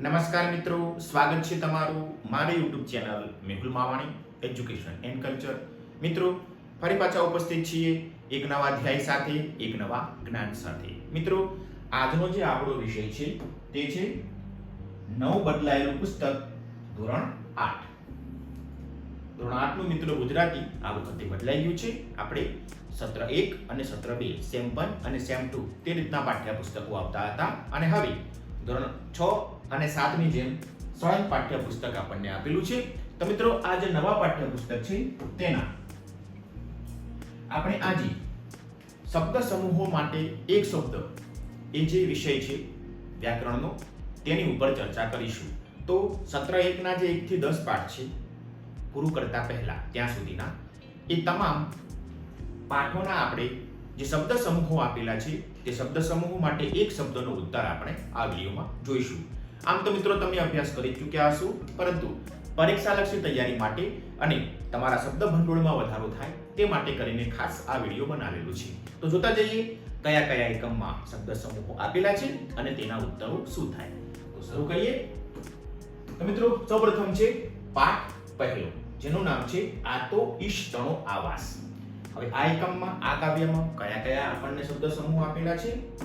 નમસ્કાર મિત્રો, સ્વાગત છે તમારું મારી YouTube channel Mehul Mavani education and culture મિત્રો, ફરી પાછા ઉપસ્થિત છીએ એક નવા અધ્યાય સાથે, એક નવા જ્ઞાન સાથે. મિત્રો, આજનો જે આપણો વિષય છે તે છે નવ બદલાયેલું પુસ્તક, ધોરણ આઠ. ધોરણ આઠનું મિત્રો ગુજરાતી, આ વખતે બદલાઈ ગયું છે. આપણે સત્ર એક અને સત્ર બે, સેમ વન અને સેમ ટુ, તે રીતના પાઠ્યપુસ્તકો આવતા હતા. અને હવે ધોરણ છ અને સાતની જેમ સ્વયં પાઠ્યપુસ્તક આપણને આપેલું છે. તો મિત્રો, આ જે નવા પાઠ્યપુસ્તક છે, તેના આપણે આજે શબ્દ સમૂહો માટે એક શબ્દ, એ જે વિષય છે વ્યાકરણનો, તેની ઉપર ચર્ચા કરીશું. તો સત્ર એકના જે એકથી દસ પાઠ છે, પૂરું કરતા પહેલા, ત્યાં સુધીના, એ તમામ પાઠોના આપણે જે શબ્દ સમૂહો આપેલા છે તે શબ્દ સમૂહો માટે એક શબ્દનો ઉત્તર આપણે આ વિડીયોમાં જોઈશું. આમ તો મિત્રો તમે અભ્યાસ કરી ચૂક્યા હશો. પરંતુ પરીક્ષાલક્ષી તૈયારી માટે અને તમારા શબ્દ ભંડોળમાં વધારો થાય તે માટે કરીને ખાસ આ વીડિયો બનાવેલો છે. તો જોતા જઈએ કયા કયા એકમમાં શબ્દ સમૂહો આપેલા છે અને તેના ઉત્તરો શું થાય. તો શરૂ કરીએ. તો મિત્રો, સૌપ્રથમ છે પાઠ પહેલો, જેનું નામ છે આ તો ઈષ્ટનો આવાસ. હવે આ એકમમાં, આ કાવ્યમાં કયા કયા આપણને શબ્દ સમૂહ આપેલા છે?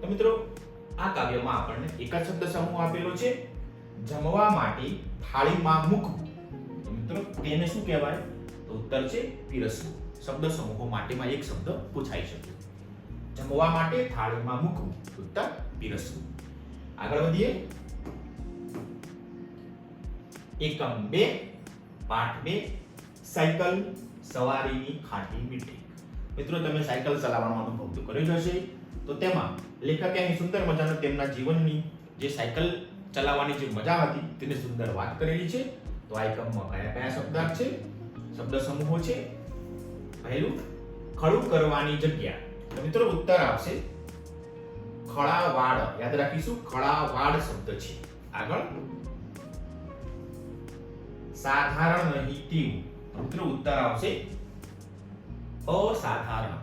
તો મિત્રો, આ કાવ્યમાં આપણને એક જ શબ્દ સમૂહ આપેલો છે, જમવા માટે થાળીમાં મૂકવું તો મિત્રો, તેને શું કહેવાય? તો ઉત્તર છે પીરસવું. શબ્દ સમૂહો માટેમાં એક શબ્દ પૂછાઈ શકે. જમવા માટે થાળીમાં મૂકવું ઉત્તર પીરસવું. આગળ વધીએ. એકમ બે, પાઠ બે, સાયકલ સવારીની ખાટી મીઠી. મિત્રો, તમે સાયકલ ચલાવવાનો અનુભવ તો કર્યો જ હશે. તો તેમાં લેખકે અહીં સુંદર મજાનો તેમના જીવનની જે સાયકલ ચલાવવાની જે મજા હતી, તેની સુંદર વાત કરેલી છે. તો આ એકમમાં કયા કયા શબ્દાર્થ છે? શબ્દ સમૂહો છે. પહેલું, ખડું કરવાની જગ્યા. તો મિત્રો, ઉત્તર આવશે. ખળાવાડ. યાદ રાખીશું, ખળાવાડ શબ્દ છે. આગળ. સાધારણ નહીં તો મિત્રો ઉત્તર આવશે અસાધારણ.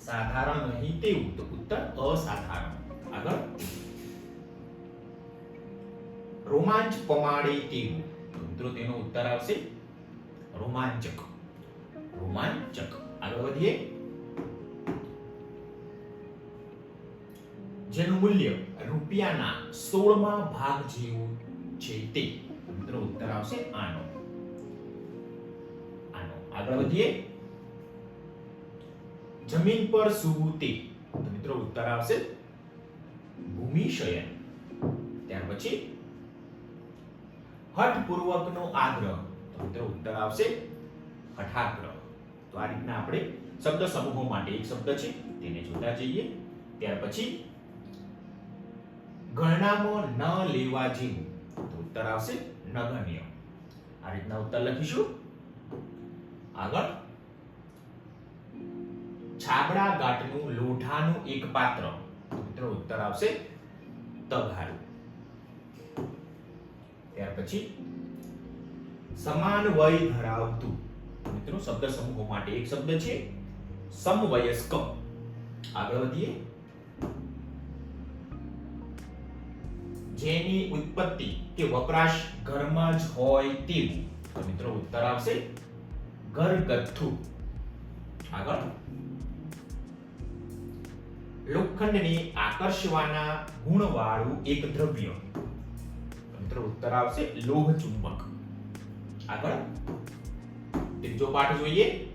સાધારણ નહીં તેવું ઉત્તર અસાધારણ. આગળ. રોમાંચ પમાડે તેવું મિત્રો તેનો ઉત્તર આવશે રોમાંચક. રોમાંચક. આગળ વધીએ. જેનું મૂલ્ય રૂપિયાના સોળમાં ભાગ જેવું છે તે. મિત્રો ઉત્તર આવશે આનો. આગળ વધીએ. જમીન પર સૂવું તે મિત્રો ઉત્તર આવશે ભૂમિશયન ત્યાર પછી હઠપૂર્વકનો આગ્રહ. તો મિત્રો ઉત્તર આવશે હઠાગ્રહ. તો આ રીતના આપણે શબ્દ સમૂહો માટે એક શબ્દ છે, તેને જોતા જઈએ. ત્યાર પછી ગણનામાં ન લેવા જેવું તો ઉત્તર આવશે નગણ્ય. આ રીતના ઉત્તર લખીશું. આગળ. છાબડા ગાંઠનું લોઢાનું એક પાત્ર. મિત્રો, ઉત્તર આવશે તગારું ત્યાર પછી સમાન વય ધરાવતું. મિત્રો, શબ્દ સમૂહો માટે એક શબ્દ છે સમવયસ્ક. આગળ વધીએ. જેની ઉત્પત્તિ કે વપરાશ ઘરમાં જ હોય તેવું. તો મિત્રો, ઉત્તર આવશે ઘરગથ્થુ. આગળ. લોખંડને આકર્ષવાના ગુણવાળું એક દ્રવ્ય. મિત્રો ઉત્તર આવશે લોહ ચુંબક. આગળ. ત્રીજો પાઠ જોઈએ.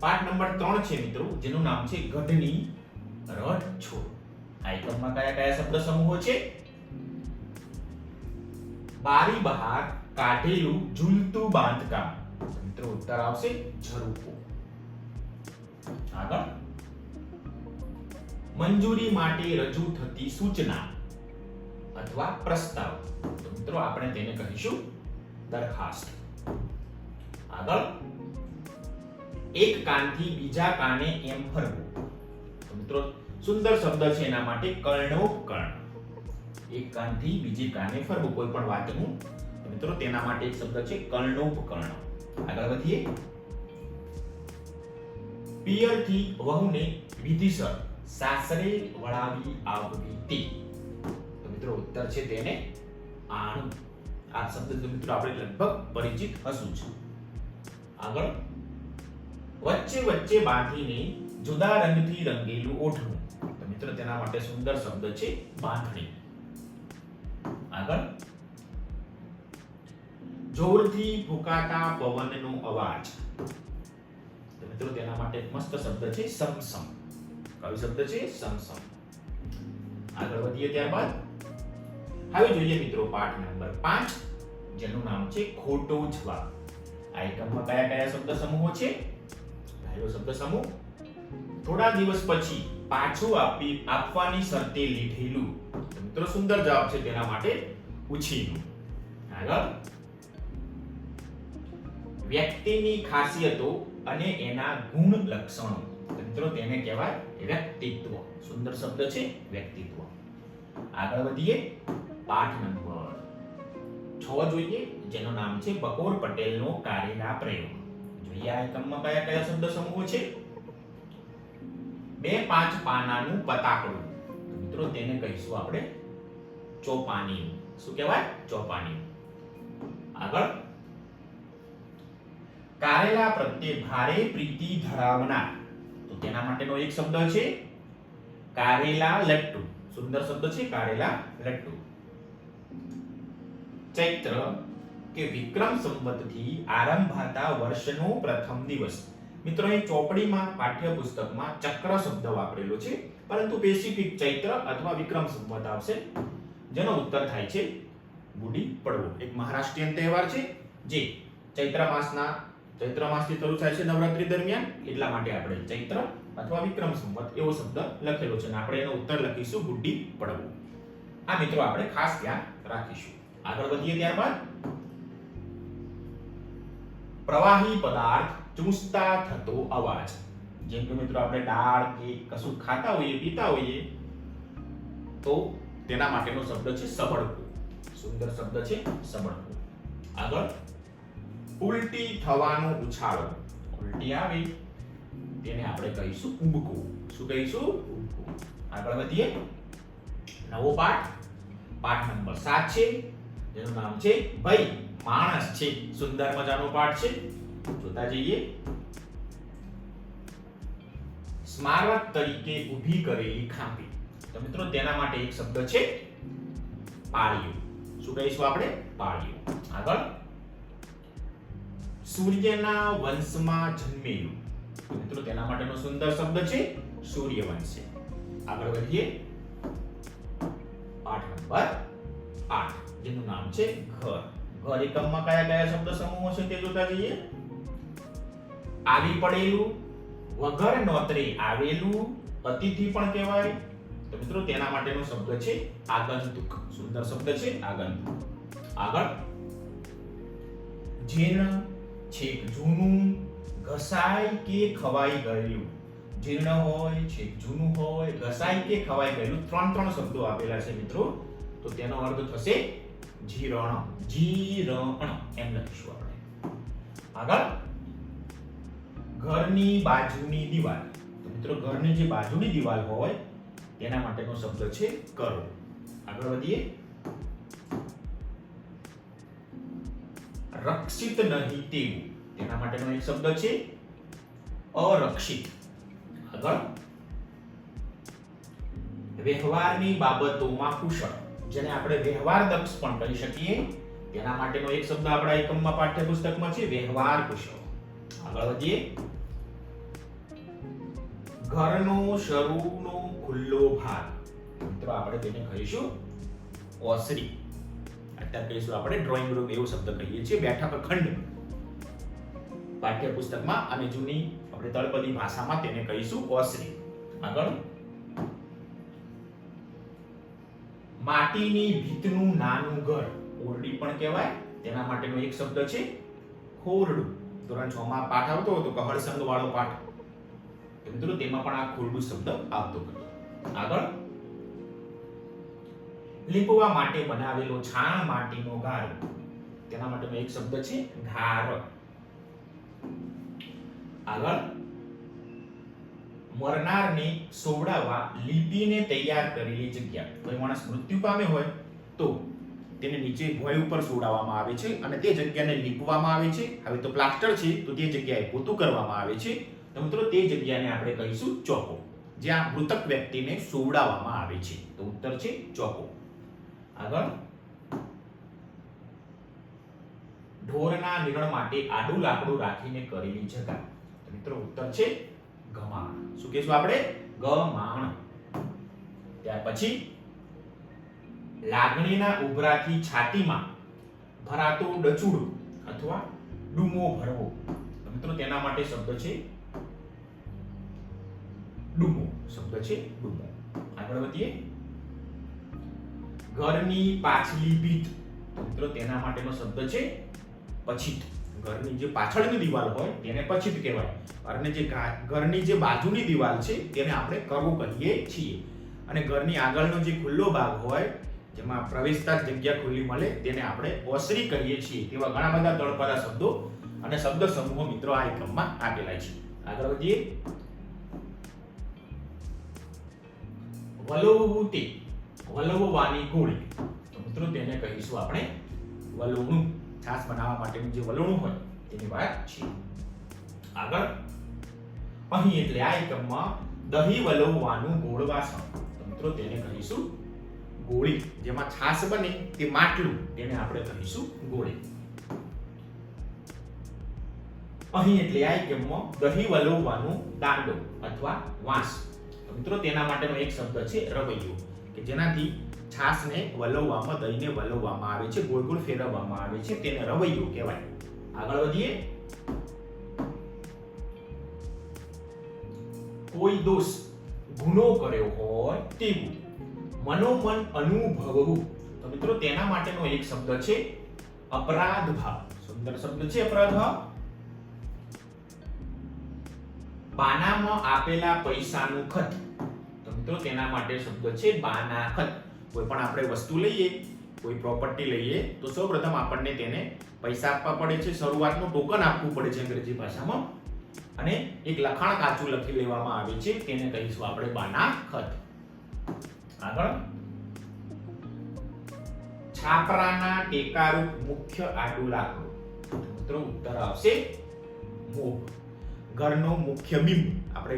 પાઠ નંબર ત્રણ છે મિત્રો, જેનું નામ છે ગઢની રઢ છોડ આ એકમમાં કયા કયા શબ્દ સમૂહો છે? બારી બહાર કાઢેલું ઝૂલતું બાંધકામ. મિત્રો, ઉત્તર આવશે ઝરૂપો આગળ. મંજૂરી માટે રજૂ થતી સૂચના અથવા પ્રસ્તાવ. તો મિત્રો, આપણે તેને કહીશું દરખાસ્ત. આગળ. એક કાનથી બીજા કાને એમ ફરવું. મિત્રો, સુંદર શબ્દ છે એના માટે કર્ણોપકર્ણ. એક કાનથી બીજી કાને ફરવું, કોઈ પણ વાતનું. મિત્રો, તેના માટે એક શબ્દ છે કર્ણોપકર્ણ. આગળ વધીએ પિયરથી વહુને વિધિસર સાસરે વળાવી આવવી તે તો મિત્રો ઉત્તર છે તેને આણું આ શબ્દ તો મિત્રો આપણે લગભગ પરિચિત હશું છે આગળ વચ્ચે વચ્ચે બાંધીને જુદા રંગથી રંગેલું ઓઠણું તો મિત્રો તેના માટે સુંદર શબ્દ છે, બાંધણી। આગળ જોરથી ફૂંકાતા પવનનો અવાજ. મિત્રો તેના માટે મસ્ત શબ્દ છે સમસમ. કયો શબ્દ છે? સમસમ. આગળ વધીએ ત્યારબાદ. હવે જોઈએ મિત્રો પાઠ નંબર 5 જેનું નામ છે ખોટો જવાબ. આ એકમમાં કયા કયા શબ્દ સમૂહો છે? પહેલો શબ્દ સમૂહ. થોડા દિવસ પછી પાછું આપી આપવાની શરતે લીધેલું. મિત્રો સુંદર જવાબ છે તેના માટે ઉછીનું આગળ. વ્યક્તિની ખાસિયતો અને એના ગુણ લક્ષણો મિત્રો તેને કહેવાય વ્યક્તિત્વ. સુંદર શબ્દ છે વ્યક્તિત્વ. આગળ વધીએ. પાઠ નંબર છ જોઈએ, જેનું નામ છે બકોર પટેલનો કાર્યના પ્રયોગ. જોઈએ આ એકમમાં કયા કયા શબ્દ સમૂહો છે? બે પાંચ પાનાનું પતાકડું. મિત્રો તેને કહીશું આપણે ચોપાની શું કહેવાય? ચોપાની આગળ કારેલા પ્રત્યે ભારે પ્રીતિ ધરાવનાર. તો તેના માટેનો એક શબ્દ છે કારેલા લટ્ટુ. સુંદર શબ્દ છે કારેલા લટ્ટુ. ચૈત્ર કે વિક્રમ સંવતથી આરંભાતા વર્ષનો પ્રથમ દિવસ. મિત્રો, એ ચોપડીમાં પાઠ્યપુસ્તકમાં ચક્ર શબ્દ વાપરેલો છે, પરંતુ સ્પેસિફિક ચૈત્ર અથવા વિક્રમ સંવત આવશે. જેનો ઉત્તર થાય છે, ગુડી પડવો. એક મહારાષ્ટ્રીયન તહેવાર છે, જે ચૈત્ર માસના ચૈત્ર માસથી શરૂ થાય છે નવરાત્રી દરમિયાન. એટલા માટે આપણે ચૈત્ર અથવા વિક્રમ સંવત એવો શબ્દ લખેલો છે અને આપણે એનો ઉત્તર લખીશું ગુડ્ડી પડવું. આ મિત્રો, આપણે ખાસ ધ્યાન રાખીશું. આગળ વધીએ ત્યારબાદ. પ્રવાહી પદાર્થ ચૂસતા થતો અવાજ. જેમ કે મિત્રો, આપણે દાળ કે કશું ખાતા હોઈએ, પીતા હોઈએ, તો તેના માટેનો શબ્દ છે સબળકો. સુંદર શબ્દ છે સબળકો. આગળ ઉલટી થવાનો ઉછાળો. ઉલટી આવી. તેને આપણે કહીશું ઉબકું. શું કહીશું? આગળ વધીએ. નવો પાઠ. પાઠ નંબર સાત છે. જેનું નામ છે ભાઈ. માણસ છે. સુંદર મજાનો પાઠ છે. જોતા જઈએ. સ્મારક તરીકે ઊભી કરેલી ખાંભી. તો મિત્રો, તેના માટે એક શબ્દ છે પાળિયું શું કહીશું આપણે? પાળિયું આગળ. સૂર્યના વંશમાં જન્મેલું. મિત્રો, તેના માટેનો સુંદર શબ્દ છે, સૂર્યવંશ. આગળ વધીએ. પાઠ નંબર 8 જેનું નામ છે ઘર. ઘર એકમમાં કયા કયા શબ્દ સમૂહો છે તે જોતા જઈએ. આવી પડેલું, વગર નોતરે આવેલું, અતિથિ પણ કહેવાય. તો મિત્રો, તેના માટેનો શબ્દ છે આગંતુક. સુંદર શબ્દ છે આગંતુક. આગળ. જીર્ણ છેક જૂનું ઘસાય કે ખવાઈ ગયેલું. જીર્ણ હોય છેક જૂનું હોય ઘસાય કે ખવાઈ ગયેલું. ત્રણ ત્રણ શબ્દો આપેલા છે મિત્રો. તો તેનો અર્થ થશે જીરણ. જીરણ. એમ લખીશું આપણે. આગળ. ઘરની બાજુની દિવાલ. તો મિત્રો ઘરની જે બાજુની દિવાલ હોય, તેના માટેનો શબ્દ છે કરો. આગળ વધીએ. રક્ષિત નહીં તેવું. તેના માટેનો એક શબ્દ છે અરક્ષિત. આગળ. વ્યવહારની બાબતોમાં કુશળ. જેને આપણે વ્યવહાર દક્ષ પણ કહી શકીએ. તેના માટેનો એક શબ્દ આપણા એકમમાં પાઠ્યપુસ્તકમાં છે વ્યવહાર કુશળ. આગળ વધીએ. ઘરનો શરૂનો ખુલ્લો ભાગ. મિત્રો, આપણે તેને કહીશું ઓસરી. અત્યારે કહીશું આપણે ડ્રોઈંગ રૂમ એવો શબ્દ કહીએ છીએ બેઠક ખંડ. પાઠ્યપુસ્તકમાં અને જૂની આપણે તળપદી ભાષામાં તેને કહીશું ઓસરી. આગળ. માટીની ભીતનું નાનું ઘર, ઓરડી પણ કહેવાય. તેના માટેનો એક શબ્દ છે, ખોરડું. ધોરણ 6 માં પાઠ આવતો હતો, કહળ સંઘ વાળો પાઠ. મિત્રો, તેમાં પણ આ ખોરડું શબ્દ આવતો હતો. આગળ. લીપવા માટે બનાવેલો છાણ માટીનો ગારો. તેના માટેનો એક શબ્દ છે ઘાર આગળ. મરનારને સોવડાવવા લીપીને તૈયાર કરેલી જગ્યા. કોઈ માણસ મૃત્યુ પામે હોય તો તેને નીચે ભોય ઉપર સોડાવવામાં આવે છે અને તે જગ્યાને લીપવામાં આવે છે. હવે તો પ્લાસ્ટર છે, તો તે જગ્યાએ પોતું કરવામાં આવે છે. તો મિત્રો, તે જગ્યાને આપણે કહીશું ચોકો, જ્યાં મૃતક વ્યક્તિને સોવડાવવામાં આવે છે. તો ઉત્તર છે ચોકો. આગળ. ઢોરના નિરણ માટે આડું લાકડું રાખીને કરેલી જગા. તો મિત્રો ઉત્તર છે ગમાણ. શું કહેશું આપણે? ગમાણ. ત્યાર પછી લાગણીના ઉભરાથી છાતીમાં ભરાતો ડચુડો અથવા ડુમો ભરવો. મિત્રો તેના માટે શબ્દ છે ડુમો. શબ્દ છે ડુમો. આગળ વધીએ. ઘરની પાછલી ભીત મિત્રો, તેના માટેનો શબ્દ છે પછીત. ઘરની જે પાછળની દિવાલ હોય, તેને પછીત કહેવાય. અને જે ઘરની જે બાજુની દિવાલ છે, તેને આપણે કરવું કહીએ છીએ. અને ઘરની આગળનો જે ખુલ્લો ભાગ હોય, જેમાં પ્રવેશતા જગ્યા ખુલ્લી મળે, તેને આપણે ઓસરી કહીએ છીએ. તેવા ઘણા બધા તળપદા શબ્દો અને શબ્દ સમૂહો મિત્રો, આ એકમમાં આપેલા છે. આગળ વધીએ. તે વલોવવાની ગોળી. તો મિત્રો તેને કહીશું આપણે વલોવણું છાશ બનાવવા માટેનું જે વલોણું હોય, તેની વાત છે. આગળ. અહીં એટલે આ એકમમાં દહીં વલોવવાનું ગોળ વાસણ. તો મિત્રો તેને કહીશું ગોળી. જેમાં છાશ બને તે માટલું તેને આપણે કહીશું ગોળી. અહીં એટલે આ એકમમાં દહીં વલોવવાનું દાંડો અથવા વાંસ. મિત્રો તેના માટેનો એક શબ્દ છે રવૈયો. કે જેનાથી છાશને વલવવામાં, દહીંને વલવવામાં આવે છે, ગોળ ગોળ ફેરવવામાં આવે છે, તેને રવૈયો કહેવાય. આગળ વધીએ. કોઈ દોષ ગુનો કર્યો હોય તેવું, મનોમન અનુભવવું. તો મિત્રો, તેના માટેનો એક શબ્દ છે અપરાધ ભાવ. સુંદર શબ્દ છે અપરાધ ભાવ. પાનામાં આપેલા પૈસાનું ખત. મિત્રો, તેના માટે શબ્દ છે બાના ખત કોઈ પણ આપણે વસ્તુ લઈએ, કોઈ પ્રોપર્ટી લઈએ, તો સૌપ્રથમ આપણને તેને પૈસા આપવા પડે છે. શરૂઆતનું ટોકન આપવું પડે છે અંગ્રેજી ભાષામાં. અને એક લખાણ કાચું લખી લેવામાં આવે છે, તેને કહીશું આપણે બાના ખત આગળ. છાપરાના ટેકારૂપ મુખ્ય આડું લાકડું. મિત્રો, ઉત્તર આવશે મોભ ઘરનો મુખ્ય બીમ. આપણે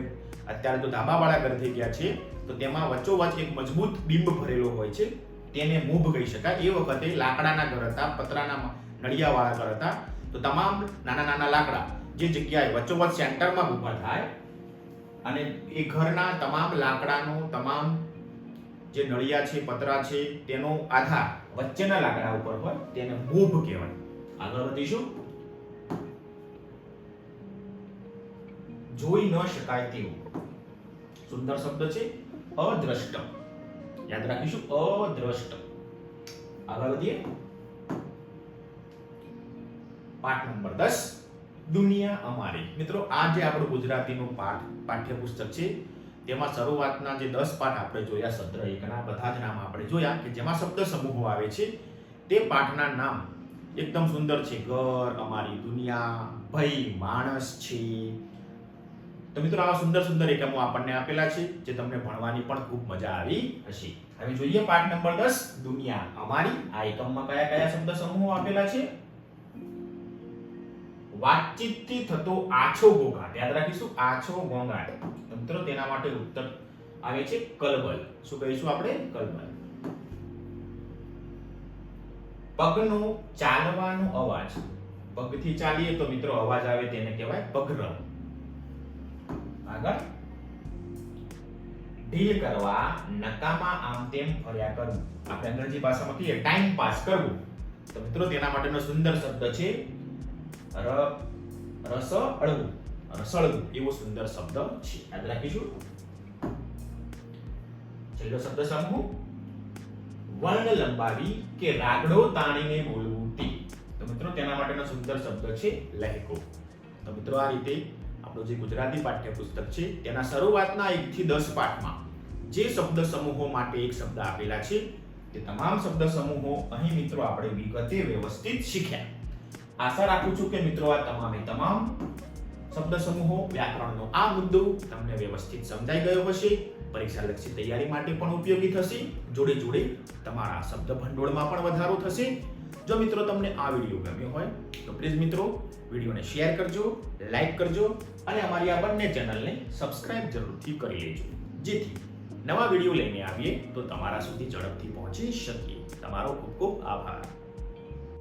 અત્યારે તો ધાબાવાળા ઘર થઈ ગયા છે તો તેમાં વચ્ચોવચ એક મજબૂત બિંબ ભરેલો હોય છે. તેને મૂભ કહી શકાય. એ વખતે લાકડાના ઘર હતા, પતરાના નળિયાવાળા ઘર હતા. તો તમામ નાના નાના લાકડા જે જગ્યાએ વચ્ચોવચ સેન્ટરમાં ઊભા થાય અને એ ઘરના તમામ લાકડાનો તમામ જે નળિયા છે, પતરા છે, તેનો આધાર વચ્ચેના લાકડા ઉપર હોય તેને મૂભ કહેવાય. આગળ વધીશું. જોઈ ન શકાય તેવું. સુંદર શબ્દ છે. અદ્રષ્ટ યાદ રાખીશું અદ્રષ્ટ આગળ વધીએ. પાઠ નંબર દસ. દુનિયા અમારી. મિત્રો, આ જે આપણું ગુજરાતીનું પાઠ, પાઠ્યપુસ્તક છે, તેમાં શરૂઆતના જે દસ પાઠ આપણે જોયા સત્ર એકના, બધા જ નામ આપણે જોયા, કે જેમાં શબ્દ સમૂહો આવે છે, તે પાઠના નામ એકદમ સુંદર છે. ઘર, અમારી દુનિયા ભય માણસ છે તો મિત્રો આવા સુંદર સુંદર એકમો આપણને આપેલા છે, જે તમને ભણવાની પણ ખૂબ મજા આવી હશે. હવે જોઈએ પાઠ નંબર 10 દુનિયા અમારી. આ એકમમાં કયા કયા શબ્દ સમૂહો આપેલા છે? વાતચીતથી થતો આછો ઘોંઘાટ. યાદ રાખીશું, આછો તો મિત્રો તેના માટે ઉત્તર આવે છે કલબલ. શું કહીશું આપણે? કલબલ. પગનો ચાલવાનો અવાજ. પગથી ચાલીએ તો મિત્રો અવાજ આવે, તેને કહેવાય પગરવ આગળ. ઢીલ કરવા નકામા આમ તેમ ફર્યા કરવું આપણે અંગ્રેજી ભાષામાં કહીએ ટાઈમ પાસ કરવું. તો મિત્રો, તેના માટેનો સુંદર શબ્દ છે, ર, રસ અળવું. રસળવું એવો સુંદર શબ્દ છે. યાદ રાખીશું. છેલ્લો શબ્દ સમૂહ. વર્ણ લંબાવી કે રાગડો તાણીને બોલવું તે. તો મિત્રો, તેના માટેનો સુંદર શબ્દ છે, લહેકો. તો મિત્રો, આ રીતે આપણું જે ગુજરાતી પાઠ્યપુસ્તક છે, તેના શરૂઆતના એક થી દસ પાઠમાં જે શબ્દ સમૂહો માટે એક શબ્દ આપેલા છે, તે તમામ શબ્દ સમૂહો અહીં મિત્રો આપણે વિગતે વ્યવસ્થિત શીખ્યા. આશા રાખું છું કે મિત્રો આ તમામે તમામ શબ્દ સમૂહો, વ્યાકરણનો આ મુદ્દો તમને વ્યવસ્થિત સમજાઈ ગયો હશે, પરીક્ષા લક્ષી તૈયારી માટે પણ ઉપયોગી થશે, જોડે જોડે તમારા શબ્દ ભંડોળમાં પણ વધારો થશે જો મિત્રો તમને આ વીડિયો ગમ્યો હોય, તો પ્લીઝ મિત્રો વિડીયોને શેર કરજો લાઈક કરજો અને અમારી આ બંને ચેનલને સબસ્ક્રાઇબ જરૂરથી કરી લેજો. જેથી નવા વીડિયો લઈને આવીએ તો તમારા સુધી ઝડપથી પહોંચી શકીએ. તમારો ખૂબ ખૂબ આભાર.